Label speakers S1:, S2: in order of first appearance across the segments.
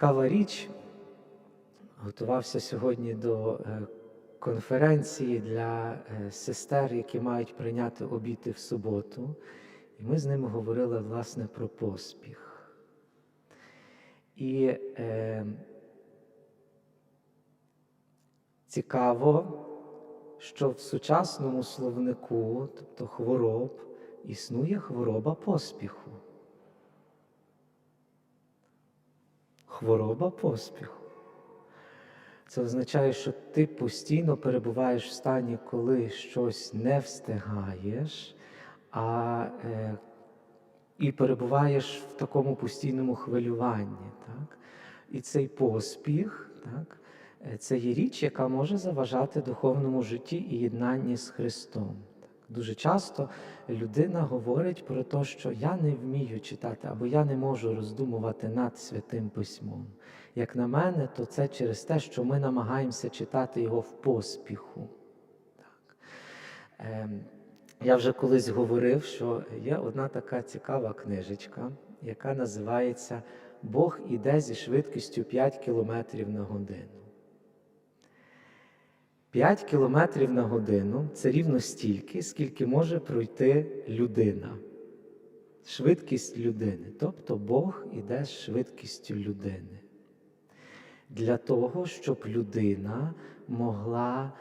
S1: Цікава річ. Готувався сьогодні до е, конференції для е, сестер, які мають прийняти обіти в суботу. І ми з ними говорили власне про поспіх. І е, цікаво, що в сучасному словнику, тобто хвороб, існує хвороба поспіху. Хвороба поспіху. Це означає, що ти постійно перебуваєш в стані, коли щось не встигаєш, а, е, і перебуваєш в такому постійному хвилюванні. Так? І цей поспіх, так, е, це є річ, яка може заважати духовному житті і єднанні з Христом. Дуже часто людина говорить про те, що я не вмію читати або я не можу роздумувати над святим письмом. Як на мене, то це через те, що ми намагаємося читати його в поспіху. Так. Ем, я вже колись говорив, що є одна така цікава книжечка, яка називається Бог іде зі швидкістю 5 км на годину. 5 км на годину це рівно стільки, скільки може пройти людина. Швидкість людини. Тобто Бог іде з швидкістю людини. Для того, щоб людина могла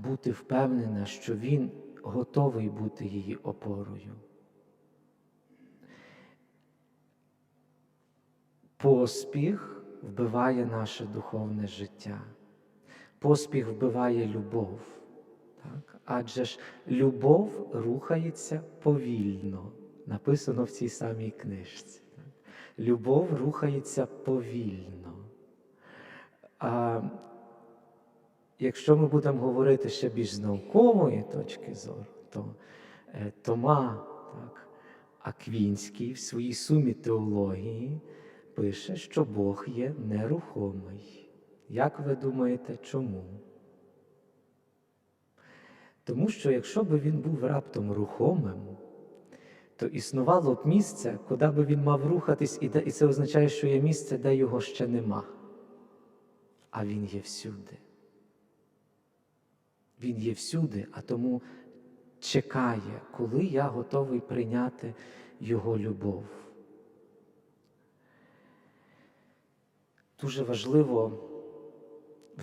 S1: бути впевнена, що він готовий бути її опорою. Поспіх вбиває наше духовне життя. Поспіх вбиває любов. Так? Адже ж любов рухається повільно, написано в цій самій книжці. Так? Любов рухається повільно. А якщо ми будемо говорити ще більш з наукової точки зору, то е, Тома так, Аквінський в своїй сумі теології пише, що Бог є нерухомий. Як ви думаєте, чому? Тому що якщо б він був раптом рухомим, то існувало б місце, куди би він мав рухатись, і це означає, що є місце, де його ще нема. А він є всюди. Він є всюди, а тому чекає, коли я готовий прийняти Його любов. Дуже важливо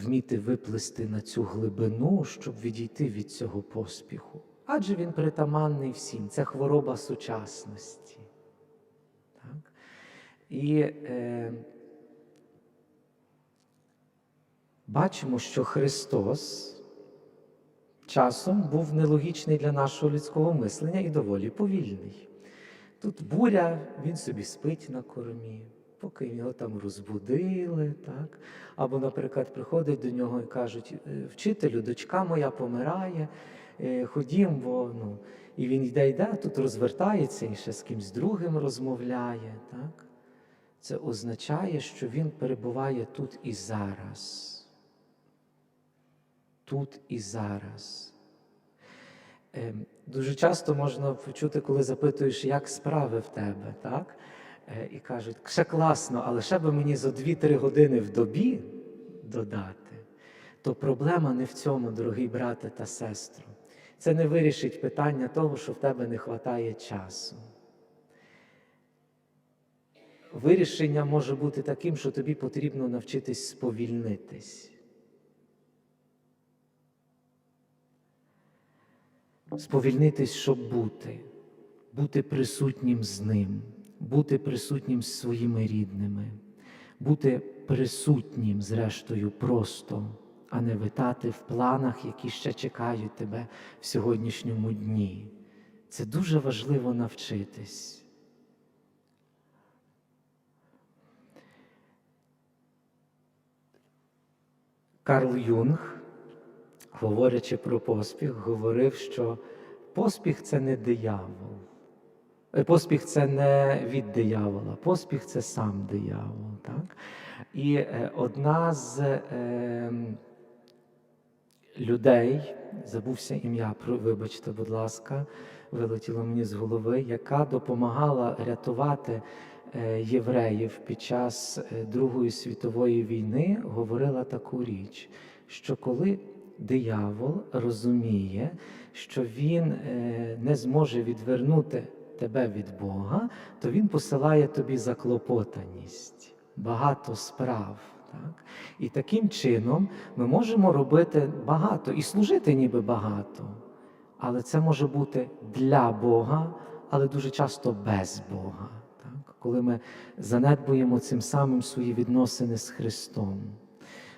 S1: вміти виплисти на цю глибину, щоб відійти від цього поспіху. Адже він притаманний всім, це хвороба сучасності. Так? І е, бачимо, що Христос часом був нелогічний для нашого людського мислення і доволі повільний. Тут буря, він собі спить на кормі, поки його там розбудили. так? Або, наприклад, приходять до нього і кажуть, «Е, вчителю, дочка моя помирає, е, ходім, бо ну. І він йде, йде, тут розвертається і ще з кимсь другим розмовляє. Так? Це означає, що він перебуває тут і зараз. Тут і зараз. Ем, Дуже часто можна почути, коли запитуєш, як справи в тебе, так? Е, І кажуть, ще класно, але ще би мені за 2-3 години в добі додати. То проблема не в цьому, дорогий брате та сестру. Це не вирішить питання того, що в тебе не вистачає часу. Вирішення може бути таким, що тобі потрібно навчитись сповільнитись. Сповільнитись, щоб бути, бути присутнім з ним, бути присутнім з своїми рідними, бути присутнім, зрештою, просто, а не витати в планах, які ще чекають тебе в сьогоднішньому дні. Це дуже важливо навчитись. Карл Юнг, говорячи про поспіх, говорив, що поспіх це не диявол. Е, Поспіх це не від диявола, поспіх це сам диявол. Так? І е, одна з е, людей, забувся ім'я, вибачте, будь ласка, вилетіло мені з голови, яка допомагала рятувати е, євреїв під час Другої світової війни говорила таку річ, що коли диявол розуміє, що він не зможе відвернути тебе від Бога, то він посилає тобі заклопотаність, багато справ. Так? І таким чином ми можемо робити багато і служити ніби багато. Але це може бути для Бога, але дуже часто без Бога. Так? Коли ми занедбуємо цим самим свої відносини з Христом,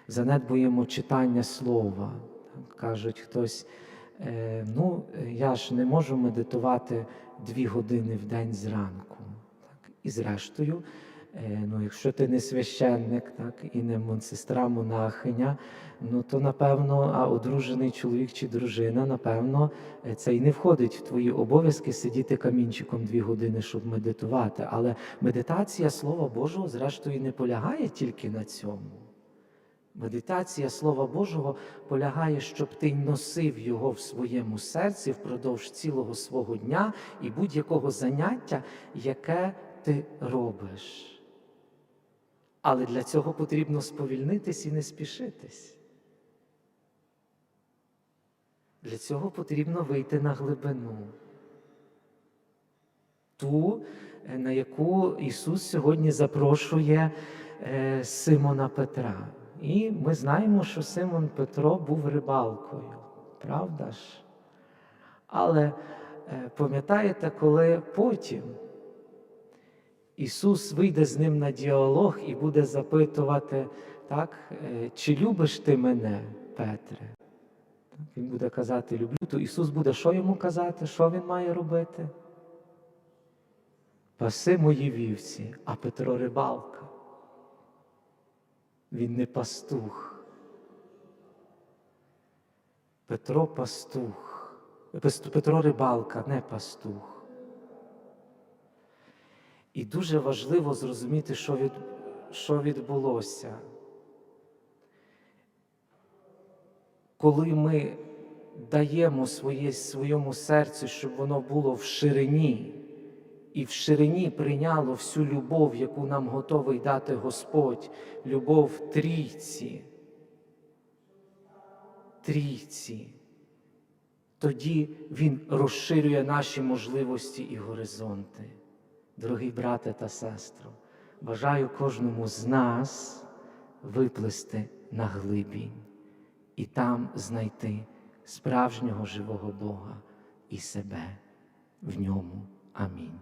S1: занедбуємо читання Слова. Так? Кажуть хтось, ну я ж не можу медитувати дві години в день зранку. Так? І зрештою, е, ну, якщо ти не священник, так, і не монсестра монахиня, ну то напевно, а одружений чоловік чи дружина, напевно, е, це і не входить в твої обов'язки сидіти камінчиком дві години, щоб медитувати. Але медитація Слова Божого, зрештою, не полягає тільки на цьому. Медитація Слова Божого полягає, щоб ти носив його в своєму серці впродовж цілого свого дня і будь-якого заняття, яке ти робиш. Але для цього потрібно сповільнитись і не спішитись. Для цього потрібно вийти на глибину. Ту, на яку Ісус сьогодні запрошує е, Симона Петра. І ми знаємо, що Симон Петро був рибалкою, правда ж? Але е, пам'ятаєте, коли потім Ісус вийде з ним на діалог і буде запитувати, так, е, чи любиш ти мене, Петре? Він буде казати, люблю, то Ісус буде що йому казати, що він має робити? Паси мої вівці, а Петро рибалка. Він не пастух. Петро пастух. Петро рибалка, не пастух. І дуже важливо зрозуміти, що, від, що відбулося. Коли ми даємо своє, своєму серцю, щоб воно було в ширині, і в ширині прийняло всю любов, яку нам готовий дати Господь, любов трійці. Трійці. Тоді Він розширює наші можливості і горизонти. Дорогі брате та сестро, бажаю кожному з нас виплисти на глибінь і там знайти справжнього живого Бога і себе в ньому. Амінь.